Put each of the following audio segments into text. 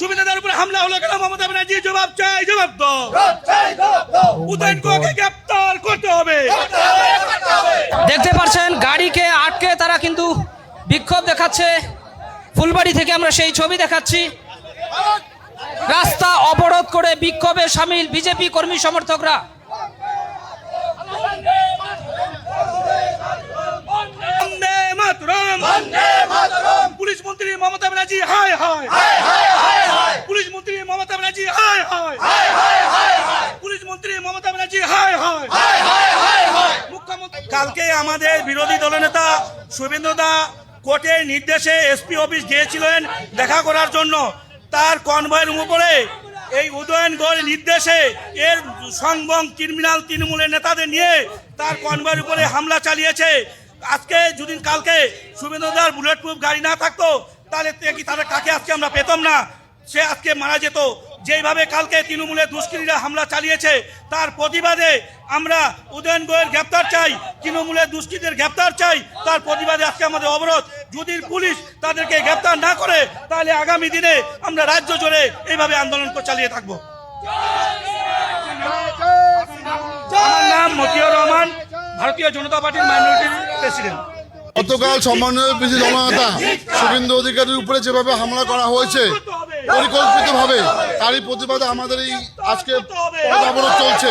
সুবিধাদার উপরে হামলা হলো কেন? মমতা ব্যানার্জি জবাব চাই জবাব দাও। উদয়ন গ্রেপ্তার করতে হবে। দেখতে পাচ্ছেন গাড়িকে আটকে তারা কিন্তু বিক্ষোভ দেখাচ্ছে। ফুলবাড়ি থেকে আমরা সেই ছবি দেখাচ্ছি। রাস্তা অবরোধ করে বিক্ষোভে সামিল বিজেপি কর্মী সমর্থকরা। পুলিশ মন্ত্রী মমতা ব্যানার্জি হায় হায় পুলিশ মন্ত্রী মমতা ব্যানার্জি হায় হায় পুলিশ মন্ত্রী মমতা ব্যানার্জি হায় হায় মুখ্যমন্ত্রী কালকে আমাদের বিরোধী দলনেতা শুভেন্দু দা কোর্টের নির্দেশে এসপি অফিস গিয়েছিলেন দেখা করার জন্য। তার কনভয়ের উপরে এই উদয়নগড় নির্দেশে এর সংবং ক্রিমিনাল তৃণমূলের নেতাদের নিয়ে তার কনভয়ের উপরে হামলা চালিয়েছে। আজকে যদি কালকে শুভেন্দুদার বুলেট প্রুফ গাড়ি না থাকতো, তাহলে কি তাদের কাকে আজকে আমরা পেতাম না? সে আজকে মারা যেত। যেইভাবে কালকে তৃণমূলের দুষ্কৃতীরা হামলা চালিয়েছে, তার প্রতিবাদে আমরা উদয়ন গোয়ের গ্রেপ্তার চাই, তৃণমূলের দুষ্কৃতীদের গ্রেপ্তার চাই, তার প্রতিবাদে আজকে আমাদের অবরোধ। যদি পুলিশ তাদেরকে গ্রেপ্তার না করে, তাহলে আগামী দিনে আমরা রাজ্য জুড়ে এইভাবে আন্দোলন চালিয়ে থাকব। ভারতীয় জনতা পার্টির মাইনরিটি প্রেসিডেন্ট গতকাল সম্মানীয় পিসি জননেতা শুভেন্দু অধিকারীর উপরে যেভাবে হামলা করা হয়েছে পরিকল্পিতভাবে তারই প্রতিবাদে আমাদের এই আজকে অবরোধ চলছে।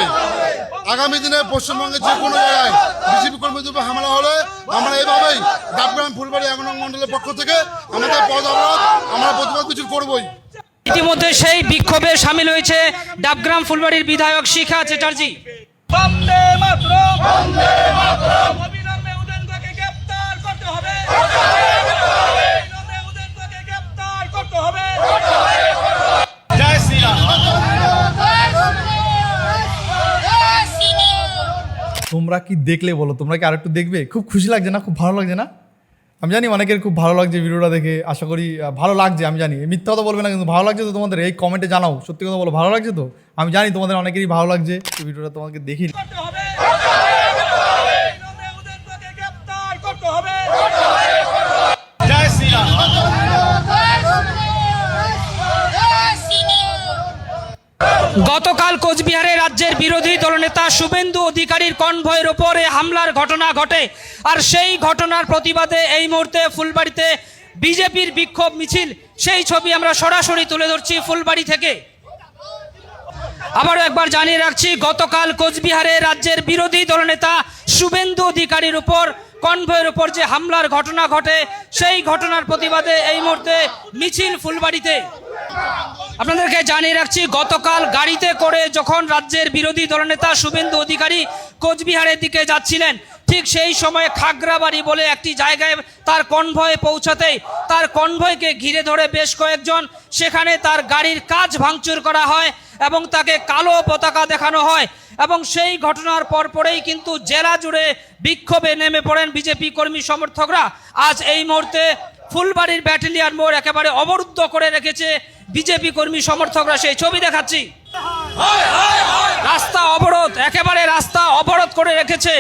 আগামী দিনে পশ্চিমবঙ্গের যে কোনো জায়গায় বিজেপি কর্মীদের উপর হামলা হলে আমরা এইভাবেই ডাবগ্রাম ফুলবাড়ি এক নং মন্ডলের পক্ষ থেকে আমাদের পথ অবরোধ আমরা প্রতিবাদ কিছু করবই। ইতিমধ্যে সেই বিক্ষোভে সামিল হয়েছে ডাবগ্রাম ফুলবাড়ির বিধায়ক শিখা চ্যাটার্জি। বন্দে মাতরম। বন্দে মাতরম। অবিলম্বে উদয়নকে গ্রেফতার করতে হবে। করতে হবে। জয় শ্রীরাম তোমরা কি দেখলে বলো? তোমরা কি আরেকটু দেখবে? খুব খুশি লাগছে না? খুব ভালো লাগছে না? আমি জানি অনেকের খুব ভালো লাগছে ভিডিওটা দেখে। আশা করি ভালো লাগছে আমি জানি। মিথ্যা কথা বলবে না কিন্তু ভালো লাগছে তো তোমাদের। এই কমেন্টে জানাও। সত্যি কথা বলো ভালো লাগছে তো? আমি জানি তোমাদের অনেকেরই ভালো লাগছে। ভিডিওটা তোমাকে দেখি গতকাল কোচবিহারে রাজ্যের বিরোধী দলনেতা শুভেন্দু অধিকারীর কনভয়ের ওপরে হামলার ঘটনা ঘটে। আর সেই ঘটনার প্রতিবাদে এই মুহূর্তে ফুলবাড়িতে বিজেপির বিক্ষোভ মিছিল। সেই ছবি আমরা সরাসরি তুলে ধরছি ফুলবাড়ি থেকে। আবারও একবার জানিয়ে রাখছি, গতকাল কোচবিহারে রাজ্যের বিরোধী দলনেতা শুভেন্দু অধিকারীর উপর, কনভয়ের উপর যে হামলার ঘটনা ঘটে, সেই ঘটনার প্রতিবাদে এই মুহূর্তে মিছিল ফুলবাড়িতে। আপনাদেরকে জানিয়ে রাখছি, গতকাল গাড়িতে করে যখন রাজ্যের বিরোধী দলনেতা শুভেন্দু অধিকারী কোচবিহারের দিকে যাচ্ছিলেন, ঠিক সেই সময় খাগড়াবাড়ি বলে একটি জায়গায় তার কনভয়ে পৌঁছাতেই তার কনভয়কে ঘিরে ধরে বেশ কয়েকজন, সেখানে তার গাড়ির কাজ ভাঙচুর করা হয় এবং তাকে কালো পতাকা দেখানো হয় এবং সেই ঘটনার পরপরেই কিন্তু জেলা জুড়ে বিক্ষোভে নেমে পড়েন বিজেপি কর্মী সমর্থকরা। আজ এই মুহূর্তে ফুলবাড়ির ব্যাটালিয়ান মোড় একেবারে অবরুদ্ধ করে রেখেছে বিজেপি কর্মী সমর্থকরা। সেই ছবি দেখাচ্ছি। রাস্তা অবরোধ একেবারে রাস্তা অবরোধ করে রেখেছে।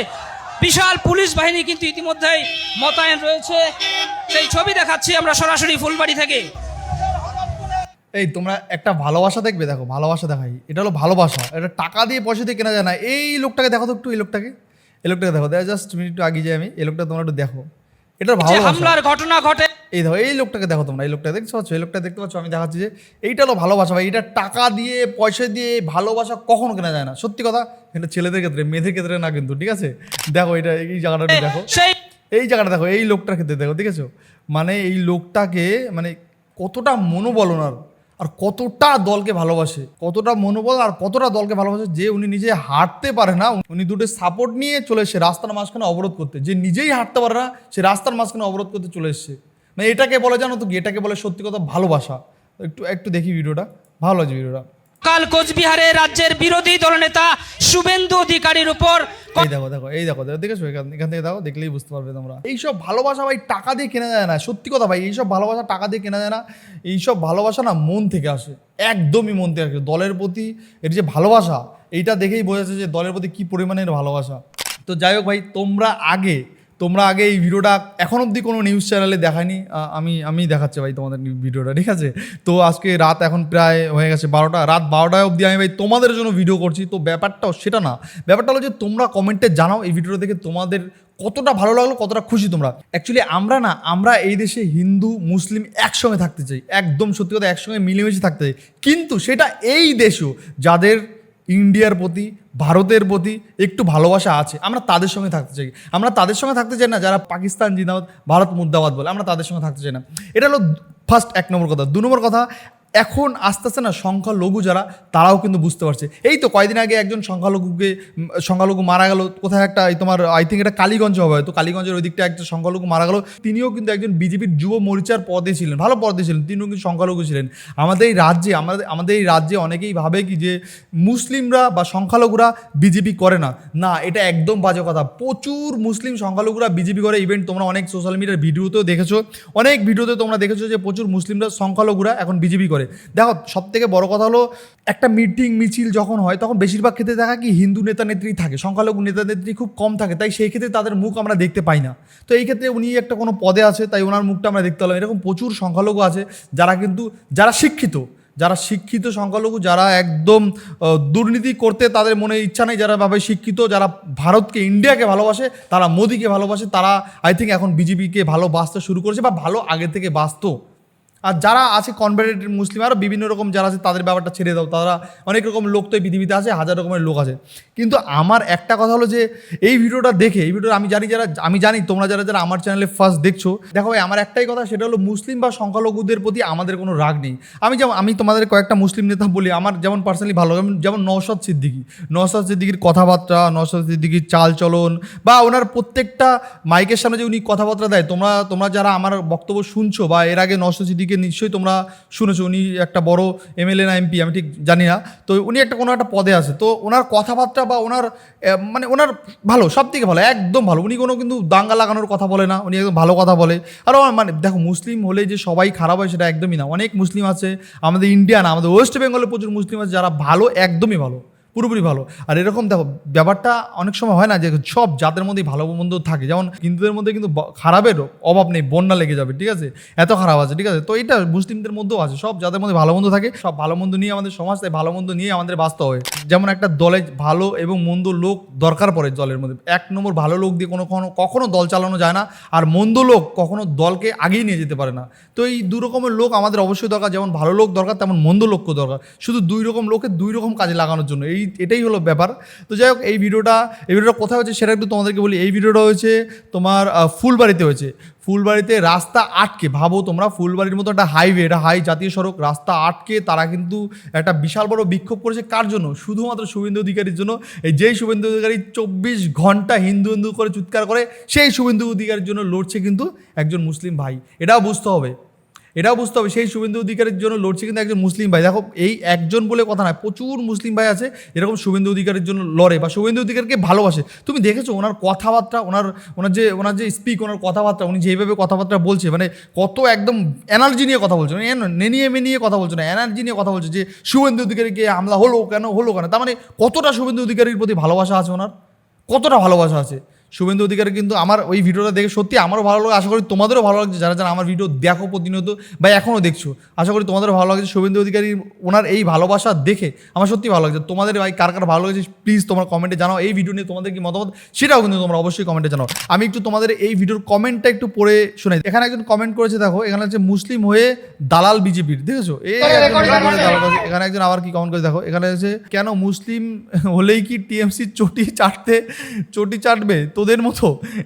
বিশাল পুলিশ বাহিনী কিন্তু ইতিমধ্যেই মোতায়েন রয়েছে। সেই ছবি দেখাচ্ছি আমরা সরাসরি ফুলবাড়ি থেকে। এই তোমরা একটা ভালোবাসা দেখবে দেখো ভালোবাসা দেখাই। এটা হলো ভালোবাসা। এটা টাকা দিয়ে পয়সা দিয়ে কেনা যায় না। এই লোকটাকে দেখো তো একটু এই লোকটাকে। এই লোকটাকে দেখো দেখো জাস্ট মিনিট একটু আগে যাই আমি। এই লোকটা তোমরা একটু দেখো। এটা ভালোবাসা। হামলার ঘটনা ঘটে এই দেখো এই লোকটাকে দেখো তোমরা এই লোকটা দেখতে পাচ্ছ? এই লোকটা দেখতে পাচ্ছ? আমি দেখাচ্ছি যে এইটা হলো ভালোবাসা ভাই। এটা টাকা দিয়ে পয়সা দিয়ে ভালোবাসা কখনো কেনা যায় না। সত্যি কথা এটা ছেলেদের ক্ষেত্রে মেয়েদের ক্ষেত্রে না কিন্তু ঠিক আছে? দেখো এটা এই জায়গাটা দেখো। সেই এই জায়গাটা দেখো এই লোকটার ক্ষেত্রে দেখো দেখেছ মানে এই লোকটাকে মানে কতটা মনোবল ওনার আর কতটা দলকে ভালোবাসে কতটা মনোবল আর কতটা দলকে ভালোবাসে যে উনি নিজে হাঁটতে পারে না উনি দুটো সাপোর্ট নিয়ে চলে এসছে রাস্তার মাঝখানে অবরোধ করতে। যে নিজেই হাঁটতে পারে না সে রাস্তার মাঝখানে অবরোধ করতে চলে এসছে। মানে এটাকে বলে জানো তো কি? এটাকে বলে সত্যি কথা ভালোবাসা। একটু একটু দেখি ভিডিওটা। ভালো লাগছে ভিডিওটা। কাল কোচবিহারে রাজ্যের বিরোধী দলনেতা শুভেন্দু অধিকারীর উপর এই দেখো দেখো এই দেখো দেখো দেখেছ? এখান এখান থেকে দেখো দেখলেই বুঝতে পারবে তোমরা। এইসব ভালোবাসা ভাই টাকা দিয়ে কেনা যায় না। সত্যি কথা ভাই এইসব ভালোবাসা টাকা দিয়ে কেনা যায় না। এইসব ভালোবাসা না মন থেকে আসে। একদমই মন থেকে আসে। দলের প্রতি এর যে ভালোবাসা এইটা দেখেই বোঝা যাচ্ছে যে দলের প্রতি কি পরিমাণের ভালোবাসা। তো যাই হোক ভাই তোমরা আগে তোমরা আগে এই ভিডিওটা এখন অবধি কোনো নিউজ চ্যানেলে দেখায়নি। আমি আমি দেখাচ্ছি ভাই তোমাদের ভিডিওটা, ঠিক আছে? তো আজকে রাত এখন প্রায় হয়ে গেছে বারোটা, রাত বারোটায় অবধি আমি ভাই তোমাদের জন্য ভিডিও করছি। তো ব্যাপারটাও সেটা না, ব্যাপারটা হলো যে তোমরা কমেন্টে জানাও এই ভিডিওটা দেখে তোমাদের কতটা ভালো লাগল, কতটা খুশি তোমরা। অ্যাকচুয়ালি আমরা না, আমরা এই দেশে হিন্দু, মুসলিম একসঙ্গে থাকতে চাই, একদম সত্যি কথা একসঙ্গে মিলেমিশে থাকতে চাই। কিন্তু সেটা এই দেশও, যাদের ইন্ডিয়ার প্রতি, ভারতের প্রতি একটু ভালোবাসা আছে। আমরা তাদের সঙ্গে থাকতে চাই। আমরা তাদের সঙ্গে থাকতে চাই না যারা পাকিস্তান জিন্দাবাদ, ভারত মুর্দাবাদ বলে। আমরা তাদের সঙ্গে থাকতে চাই না। এটা হলো ফার্স্ট এক নম্বর কথা। দু নম্বর কথা এখন আস্তে আস্তে না সংখ্যালঘু যারা, তারাও কিন্তু বুঝতে পারছে। এই তো কয়দিন আগে একজন সংখ্যালঘুকে সংখ্যালঘু মারা গেল, কোথায় একটা তোমার আই থিঙ্ক এটা কালীগঞ্জ হবে তো কালীগঞ্জের ওই দিকটা একটা সংখ্যালঘু মারা গেল। তিনিও কিন্তু একজন বিজেপির যুব মোর্চার পদে ছিলেন, ভালো পদে ছিলেন, তিনিও কিন্তু সংখ্যালঘু ছিলেন। আমাদের এই রাজ্যে, আমাদের আমাদের এই রাজ্যে অনেকেই ভাবে কি যে মুসলিমরা বা সংখ্যালঘুরা বিজেপি করে না। না, এটা একদম বাজে কথা। প্রচুর মুসলিম সংখ্যালঘুরা বিজেপি করে। ইভেন্ট তোমরা অনেক সোশ্যাল মিডিয়ার ভিডিওতেও দেখেছ। অনেক ভিডিওতে তোমরা দেখেছ যে প্রচুর মুসলিমরা, সংখ্যালঘুরা এখন বিজেপি করে। দেখো সব থেকে বড় কথা হলো, একটা মিটিং মিছিল যখন হয়, তখন বেশিরভাগ ক্ষেত্রে দেখা কি, হিন্দু নেতা নেত্রী থাকে, সংখ্যালঘু নেতা নেত্রী খুব কম থাকে, তাই সেই ক্ষেত্রে তাদের মুখ আমরা দেখতে পাই না। তো এই ক্ষেত্রে উনি একটা কোনো পদে আছে, তাই ওনার মুখটা আমরা দেখতে পেলাম। এরকম প্রচুর সংখ্যালঘু আছে, যারা কিন্তু, যারা শিক্ষিত যারা শিক্ষিত সংখ্যালঘু, যারা একদম দুর্নীতি করতে তাদের মনে ইচ্ছা নেই, যারা ভাবে শিক্ষিত, যারা ভারতকে, ইন্ডিয়াকে ভালোবাসে, তারা মোদিকে ভালোবাসে, তারা আই থিঙ্ক এখন বিজেপিকে ভালোবাসতে শুরু করেছে, বা ভালো আগে থেকে বাঁচতো। আর যারা আছে কনভার্টেড মুসলিম আরও বিভিন্ন রকম যারা আছে, তাদের ব্যাপারটা ছেড়ে দাও। তারা অনেক রকম লোক তো এই পৃথিবীতে আছে, হাজার রকমের লোক আছে। কিন্তু আমার একটা কথা হলো যে, এই ভিডিওটা দেখে, এই ভিডিওটা আমি জানি যারা, আমি জানি তোমরা যারা যারা আমার চ্যানেলে ফার্স্ট দেখছ, দেখো ভাই, আমার একটাই কথা, সেটা হলো মুসলিম বা সংখ্যালঘুদের প্রতি আমাদের কোনো রাগ নেই। আমি যেমন, আমি তোমাদের কয়েকটা মুসলিম নেতা বলি, আমার যেমন পার্সোনালি ভালো লাগে যেমন নওশাদ সিদ্দিকি। নওশাদ সিদ্দিকির কথাবার্তা, নওশাদ সিদ্দিকির চাল চলন বা ওনার প্রত্যেকটা মাইকের সামনে যে উনি কথাবার্তা দেয়, তোমরা তোমরা যারা আমার বক্তব্য শুনছো, বা এর আগে নওশাদ সিদ্দিকে নিশ্চয়ই তোমরা শুনেছো, উনি একটা বড় এমএলএ না এমপি আমি ঠিক জানি না। তো উনি একটা, কোনো একটা পদে আছে। তো ওনার কথাবার্তা বা ওনার মানে ওনার ভালো, সব থেকে ভালো, একদম ভালো। উনি কোনো কিন্তু দাঙ্গা লাগানোর কথা বলে না, উনি একদম ভালো কথা বলে। আর মানে দেখো, মুসলিম হলে যে সবাই খারাপ হয় সেটা একদমই না। অনেক মুসলিম আছে, আমাদের ইন্ডিয়া না, আমাদের ওয়েস্ট বেঙ্গলে প্রচুর মুসলিম আছে যারা ভালো, একদমই ভালো। পুরোপুরি ভালো। আর এরকম দেখো, ব্যাপারটা অনেক সময় হয় না যে সব জাতের মধ্যেই ভালো মন্দ থাকে। যেমন হিন্দুদের মধ্যে কিন্তু ব- খারাপের অভাব নেই, বন্যা লেগে যাবে, ঠিক আছে? এত খারাপ আছে, ঠিক আছে? তো এটা মুসলিমদের মধ্যেও আছে। সব যাদের মধ্যে ভালো মন্দ থাকে, সব ভালো মন্দ নিয়ে আমাদের সমাজ, তাই ভালো মন্দ নিয়ে আমাদের বাঁচতে হয় যেমন একটা দলে ভালো এবং মন্দ লোক দরকার পড়ে দলের মধ্যে। এক নম্বর ভালো লোক দিয়ে কোনো কখনো কখনো দল চালানো যায় না, আর মন্দ লোক কখনো দলকে আগেই নিয়ে যেতে পারে না। তো এই দু রকমের লোক আমাদের অবশ্যই দরকার। যেমন ভালো লোক দরকার, তেমন মন্দ লোকও দরকার। শুধু দুই রকম লোকের দুই রকম কাজে লাগানোর জন্য। এই এটাই হলো ব্যাপার। তো যাই হোক, এই ভিডিওটা এই ভিডিওটা কোথায় হচ্ছে সেটা একটু তোমাদেরকে বলি। এই ভিডিওটা হয়েছে তোমার ফুলবাড়িতে হয়েছে। ফুলবাড়িতে রাস্তা আটকে, ভাবো তোমরা, ফুলবাড়ির মতো একটা হাইওয়ে এটা হাই জাতীয় সড়ক, রাস্তা আটকে তারা কিন্তু একটা বিশাল বড় বিক্ষোভ করেছে। কার জন্য? শুধুমাত্র শুভেন্দু অধিকারীর জন্য। এই যেই শুভেন্দু অধিকারী চব্বিশ ঘণ্টা হিন্দু হিন্দু করে চিৎকার করে, সেই শুভেন্দু অধিকারীর জন্য লড়ছে কিন্তু একজন মুসলিম ভাই। এটাও বুঝতে হবে। এটাও বুঝতে হবে, সেই শুভেন্দু অধিকারের জন্য লড়ছে কিন্তু একজন মুসলিম ভাই। দেখো, এই একজন বলে কথা নয়, প্রচুর মুসলিম ভাই আছে, এরকম শুভেন্দু অধিকারের জন্য লড়ে বা শুভেন্দু অধিকারকে ভালোবাসে। তুমি দেখেছ ওনার কথাবার্তা, ওনার ওনার যে ওনার যে স্পিক ওনার কথাবার্তা, উনি যেভাবে কথাবার্তা বলছে মানে কত একদম এনার্জি নিয়ে কথা বলছে মানে নেনিয়ে মেনিয়ে কথা বলছে না এনার্জি নিয়ে কথা বলছে যে শুভেন্দু অধিকারীকে হামলা হলো কেন হলো কেন, তার মানে কতটা শুভেন্দু অধিকারীর প্রতি ভালোবাসা আছে ওনার? কতটা ভালোবাসা আছে? শুভেন্দু অধিকারী কিন্তু আমার ওই ভিডিওটা দেখে সত্যি আমারও ভালো লাগে। আশা করি তোমাদেরও ভালো লাগছে। যারা যারা আমার ভিডিও দেখো প্রতিনিয়ত বা এখনও দেখছ আশা করি তোমাদেরও ভালো লাগছে। শুভেন্দু অধিকারী ওনার এই ভালোবাসা দেখে আমার সত্যি ভালো লাগছে। তোমাদের ভাই কার কার ভালো লাগছে প্লিজ তোমার কমেন্টে জানাও। এই ভিডিও নিয়ে তোমাদের কি মতামত সেটাও কিন্তু তোমরা অবশ্যই কমেন্টে জানাও। আমি একটু তোমাদের এই ভিডিওর কমেন্টটা একটু পড়ে শোনাই। এখানে একজন কমেন্ট করেছে দেখো এখানে হচ্ছে মুসলিম হয়ে দালাল বিজেপির দেখেছ? এই এখানে একজন আবার কি কমেন্ট করে দেখো এখানে হচ্ছে কেন মুসলিম হলেই কি টিএমসি চটি চাটতে চটি চাটবে? তোদের মতো?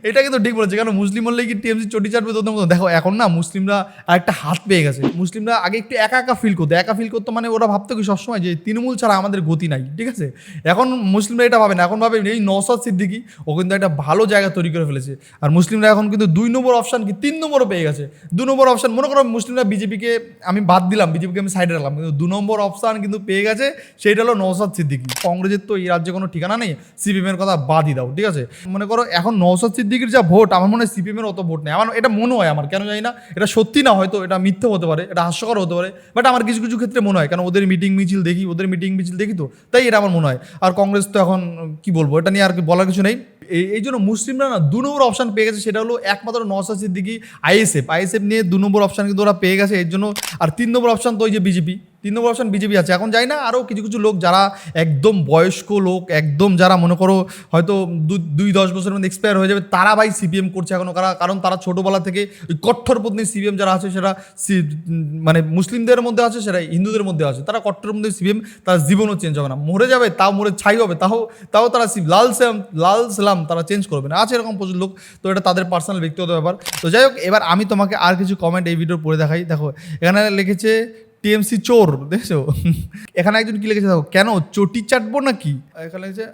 এটা কিন্তু ঠিক বলেছে। কেন? মুসলিম হলেই কি টিএমসি চটি চাটবে তোদের মতো? দেখো, এখন না মুসলিমরা আরেকটা হাত পেয়ে গেছে। মুসলিমরা আগে একটু একা একা ফিল করতো। একা ফিল করতো মানে ওরা ভাবতো কি সবসময় যে তৃণমূল ছাড়া আমাদের গতি নাই, ঠিক আছে? এখন মুসলিমরা এটা ভাবে না। এখন ভাবে এই নওসাদ সিদ্দিকি, ও কিন্তু একটা ভালো জায়গা তৈরি করে ফেলেছে। আর মুসলিমরা এখন কিন্তু দুই নম্বর অপশান কি? তিন নম্বরও পেয়ে গেছে। দু নম্বর অপশান মনে করো মুসলিমরা বিজেপিকে আমি বাদ দিলাম, বিজেপিকে আমি সাইডে রাখলাম। কিন্তু দু নম্বর অপশান কিন্তু পেয়ে গেছে, সেইটা হলো নওসাদ সিদ্দিকি। কংগ্রেসের তো এই রাজ্যে কোনো ঠিকানা নেই। সিপিএমের কথা বাদই দাও, ঠিক আছে? মনে করো এখন নওসাদ সিদ্দিকির যা ভোট, আমার মনে হয় সিপিএমের অত ভোট নেই। আমার এটা মনে হয় আমার, কেন জানি না, এটা সত্যি না হয়তো, এটা মিথ্যে হতে পারে, এটা হাস্যকর হতে পারে বাট আমার কিছু কিছু ক্ষেত্রে মনে হয় কারণ ওদের মিটিং মিছিল দেখি, ওদের মিটিং মিছিল দেখি তো, তাই এটা আমার মনে হয়। আর কংগ্রেস তো এখন, কি বলব, এটা নিয়ে আর বলার কিছু নেই। এই জন্য মুসলিমরা না দু নম্বর অপশন পেয়ে গেছে, সেটা হলো একমাত্র নওসাদ সিদ্দিকি আইএসএফ আইএসএফ নিয়ে দু নম্বর অপশন কিন্তু ওরা পেয়ে গেছে, এর জন্য, আর তিন নম্বর অপশন তো ওই যে বিজেপি তিন নম্বর অপশন বিজেপি আছে। এখন যাই না আরও কিছু কিছু লোক যারা একদম বয়স্ক লোক, একদম যারা মনে করো হয়তো দুই, দশ বছরের মধ্যে এক্সপায়ার হয়ে যাবে, তারা ভাই সিপিএম করছে এখনও। কারা- কারণ তারা ছোটোবেলা থেকে ওই কট্টরপন্থী সিপিএম যারা আছে সেটা মানে মুসলিমদের মধ্যে আছে সেটা হিন্দুদের মধ্যে আছে। তারা কট্টরপন্থী সিপিএম তার জীবনও চেঞ্জ হবে না। মরে যাবে, তাও মরে ছাই হবে, তাও তাও তারা লাল সালাম লাল সালাম তারা চেঞ্জ করবে না। আছে এরকম প্রচুর লোক, তো এটা তাদের পার্সোনাল ব্যক্তিগত ব্যাপার। তো যাই হোক, এবার আমি তোমাকে আর কিছু কমেন্ট এই ভিডিওর পড়ে দেখাই। দেখো, এখানে লিখেছে টিএমসি চোর, দেখছ? এখানে একজন কি লিখেছে দেখো, কেন, চটি চাটবো নাকি? এখানে লিখেছে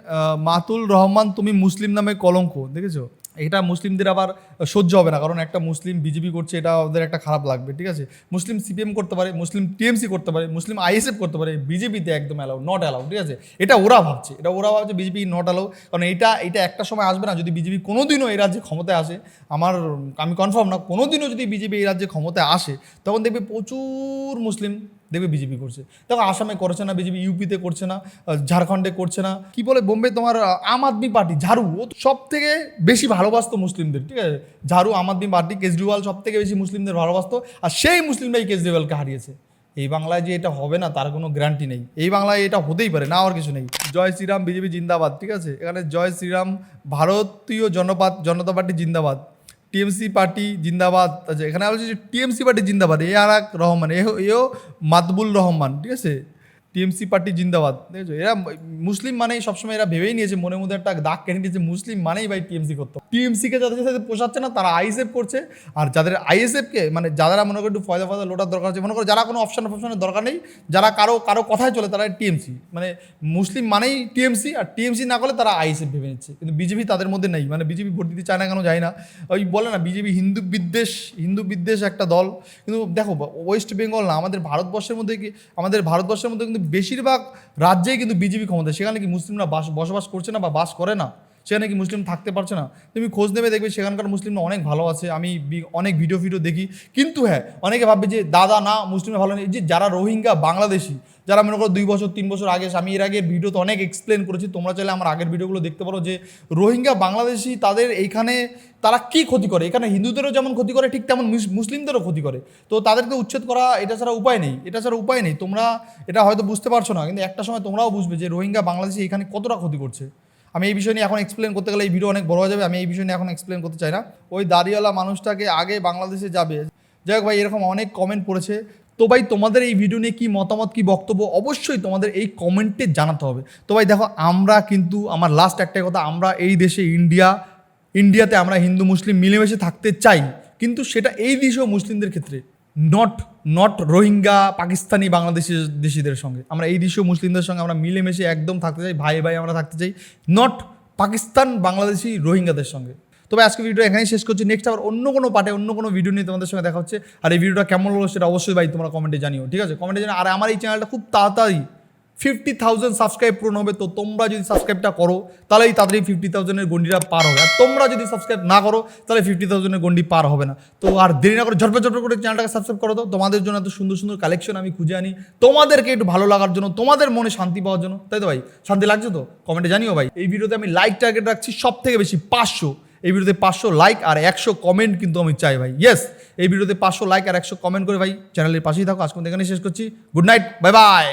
মাতুল রহমান, তুমি মুসলিম নামে কলঙ্ক দেখেছ? এটা মুসলিমদের আবার সহ্য হবে না, কারণ একটা মুসলিম বিজেপি করছে, এটা ওদের একটা খারাপ লাগবে, ঠিক আছে? মুসলিম সিপিএম করতে পারে, মুসলিম টিএমসি করতে পারে, মুসলিম আইএসএফ করতে পারে, বিজেপিতে একদম অ্যালাউ নট অ্যালাউ ঠিক আছে? এটা ওরা ভাবছে, এটা ওরা ভাবছে বিজেপি নট অ্যালাউ কারণ এটা এটা একটা সময় আসবে না যদি বিজেপি কোনো দিনও এই রাজ্যে ক্ষমতায় আসে। আমার, আমি কনফার্ম না কোনো দিনও যদি বিজেপি এই রাজ্যে ক্ষমতায় আসে, তখন দেখবে প্রচুর মুসলিম দেখবে বিজেপি করছে। দেখো আসামে করছে না, বিজেপি ইউপিতে করছে না ঝাড়খণ্ডে করছে না। কি বলে, বোম্বে তোমার আম আদমি পার্টি, ঝাড়ু, ও সব থেকে বেশি ভালোবাসতো মুসলিমদের, ঠিক আছে? ঝাড়ু, আম আদমি পার্টি, কেজরিওয়াল সব থেকে বেশি মুসলিমদের ভালোবাসতো, আর সেই মুসলিমরাই কেজরিওয়ালকে হারিয়েছে। এই বাংলায় যে এটা হবে না, তার কোনো গ্যারান্টি নেই। এই বাংলায় এটা হতেই পারে, না আর কিছু নেই। জয় শ্রীরাম, বিজেপি জিন্দাবাদ, ঠিক আছে? এখানে জয় শ্রীরাম, ভারতীয় জনপাত জনতা পার্টি জিন্দাবাদ। টিএমসি পার্টি জিন্দাবাদ আচ্ছা এখানে আলোচনা টিএমসি পার্টি জিন্দাবাদ, এ আর এক রহমান, এ এও মাতবুল রহমান, ঠিক আছে? টিএমসি পার্টি জিন্দাবাদ, দেখেছ? এরা মুসলিম মানেই সবসময় এরা ভেবেই নিয়েছে, মনের মধ্যে একটা দাগ কেটে নিয়েছে মুসলিম মানেই ভাই টিএমসি করতো। টিএমসিকে যাদের সাথে পোষাচ্ছে না, তারা আইএসএফ করছে, আর যাদের আইএসএফকে মানে যারা মনে করে একটু ফয়দা ফয়দা লোটার দরকার আছে মনে করো যারা কোনো অপশন অপশনের দরকার নেই, যারা কারও কারও কথায় চলে তারা টিএমসি। মানে মুসলিম মানেই টিএমসি, আর টিএমসি না করলে তারা আইএসএফ ভেবে নিচ্ছে। কিন্তু বিজেপি তাদের মধ্যে নেই মানে বিজেপি ভোট দিতে চায় না কেন যায় না। ওই বলে না, বিজেপি হিন্দু বিদ্বেষ হিন্দু বিদ্বেষ একটা দল। কিন্তু দেখো, ওয়েস্ট বেঙ্গল না, আমাদের ভারতবর্ষের মধ্যে কি, আমাদের ভারতবর্ষের মধ্যে কিন্তু বেশিরভাগ রাজ্যেই কিন্তু বিজেপি ক্ষমতা সেখানে কি মুসলিমরা বাস বসবাস করছে না বা বাস করে না? সেখানে কি মুসলিম থাকতে পারছে না? তুমি খোঁজ নেবে, দেখবে সেখানকার মুসলিমরা অনেক ভালো আছে। আমি অনেক ভিডিও ফিডিও দেখি। কিন্তু হ্যাঁ অনেকে ভাববে যে, দাদা, না, মুসলিমরা ভালো নেই। যে যারা রোহিঙ্গা, বাংলাদেশি যারা মনে করো দুই বছর, তিন বছর আগে আমি এর আগে ভিডিওতে অনেক এক্সপ্লেন করেছি, তোমরা চাইলে আমার আগের ভিডিওগুলো দেখতে পারো যে রোহিঙ্গা, বাংলাদেশি তাদের এইখানে তারা কি ক্ষতি করে? এখানে হিন্দুদেরও যেমন ক্ষতি করে, ঠিক তেমন মুস- মুসলিমদেরও ক্ষতি করে। তো তাদেরকে উচ্ছেদ করা, এটা ছাড়া উপায় নেই। এটা ছাড়া উপায় নেই। তোমরা এটা হয়তো বুঝতে পারছ না, কিন্তু একটা সময় তোমরাও বুঝবে যে রোহিঙ্গা, বাংলাদেশি এখানে কতটা ক্ষতি করছে। আমি এই বিষয় নিয়ে এখন এক্সপ্লেন করতে গেলে এই ভিডিও অনেক বড় হয়ে যাবে, আমি এই বিষয় নিয়ে এখন এক্সপ্লেন করতে চাই না। ওই দাড়িওয়ালা মানুষটাকে আগে বাংলাদেশে যাবে। যাই হোক ভাই, এরকম অনেক কমেন্ট পড়েছে। তো ভাই, তোমাদের এই ভিডিও নিয়ে কি মতামত, কি বক্তব্য, অবশ্যই তোমাদের এই কমেন্টে জানাতে হবে। তো ভাই, দেখো, আমরা কিন্তু, আমার লাস্ট একটাই কথা, আমরা এই দেশে ইন্ডিয়া ইন্ডিয়াতে আমরা হিন্দু, মুসলিম মিলেমিশে থাকতে চাই। কিন্তু সেটা এই দেশেও মুসলিমদের ক্ষেত্রে not not Rohingya, Pakistani Bangladeshi দেশিদের সঙ্গে। আমরা এই দেশীয় মুসলিমদের সঙ্গে আমরা মিলেমিশে একদম থাকতে চাই ভাই ভাই আমরা থাকতে চাই নট পাকিস্তান, বাংলাদেশি রোহিঙ্গাদের সঙ্গে। তবে আজকে ভিডিও এখানেই শেষ করছি। নেক্সট আবার অন্য কোনো পার্টে অন্য কোনো ভিডিও নিয়ে তোমাদের সঙ্গে দেখা হচ্ছে। আর এই ভিডিওটা কেমন হলো সেটা অবশ্যই ভাই তোমরা কমেন্টে জানিও, ঠিক আছে? কমেন্টে জানিও। আর আমার এই চ্যানেলটা খুব তাড়াতাড়ি ফিফটি থাউজেন্ড সাবস্ক্রাইব পূরণ হবে, তো তোমরা যদি সাবস্ক্রাইবটা করো, তাহলেই তাড়াতাড়ি ফিফটি থাউজেন্ডের গন্ডিটা পার হবে। আর তোমরা যদি সাবস্ক্রাইব না করো, তাহলে ফিফটি থাউজেন্ডের গন্ডি পার হবে না। তো আর দেরি না করে ঝটপট ঝটপট করে চ্যানেলটাকে সাবস্ক্রাইব করো তো তোমাদের জন্য এত সুন্দর সুন্দর কালেকশন আমি খুঁজে আনি। তোমাদেরকে একটু ভালো লাগার জন্য, তোমাদের মনে শান্তি পাওয়ার জন্য। তাই তো ভাই? শান্তি লাগছে তো? কমেন্টে জানিও ভাই। এই ভিডিওতে আমি লাইক টার্গেট রাখছি সব থেকে বেশি পাঁচশো। এই ভিডিওতে পাঁচশো লাইক আর একশো কমেন্ট কিন্তু আমি চাই ভাই। ইয়েস এই ভিডিওতে পাঁচশো লাইক আর একশো কমেন্ট করে ভাই চ্যানেলের পাশেই থাকো। আজকে এখানে শেষ করছি। Good night bye bye